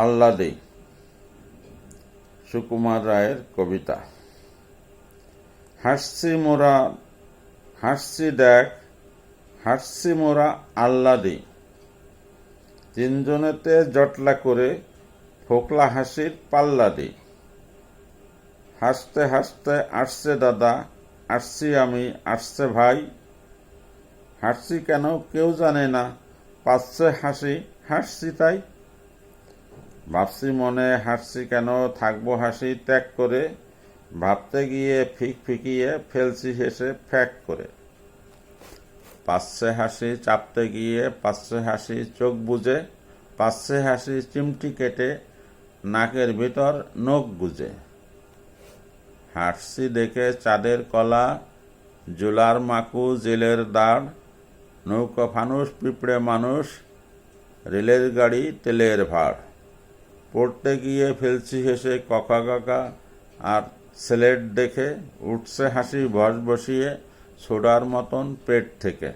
আহ্লাদে। সুকুমার রায়ের কবিতা। হাসছি মোরা, হাসছি দেখ, হাসছি মোরা আহ্লাদে। তিনজনেতে জটলা করে ফোকলা হাসির পাল্লা দিই হাসতে হাসতে আসছে দাদা, আসছি আমি, আসছে ভাই। হাসছি কেন কেউ জানে না, পাচ্ছে হাসি, হাসছি তাই। ভাবছি মনে হাসছি কেন, থাকব হাসি ত্যাগ করে, ভাবতে গিয়ে ফিক ফিকিয়ে ফেলছি হেসে ফ্যাক করে। পাচ্ছে হাসি চাপতে গিয়ে, পাচ্ছে হাসি চোখ বুঝে পাচ্ছে হাসি চিমটি কেটে, নাকের ভিতর নখ গুজে। হাসছি দেখে চাঁদের কলা, জুলার মাকু, জেলের দাঁড়, নৌকা ফানুস পিঁপড়ে মানুষ, রেলের গাড়ি, তেলের ভাড়। পড়তে গিয়ে ফেলছি হেসে ককা কাকা আর স্লেট দেখে উঠছে হাসি, বস বসিয়ে ছোড়ার মতন পেট থেকে।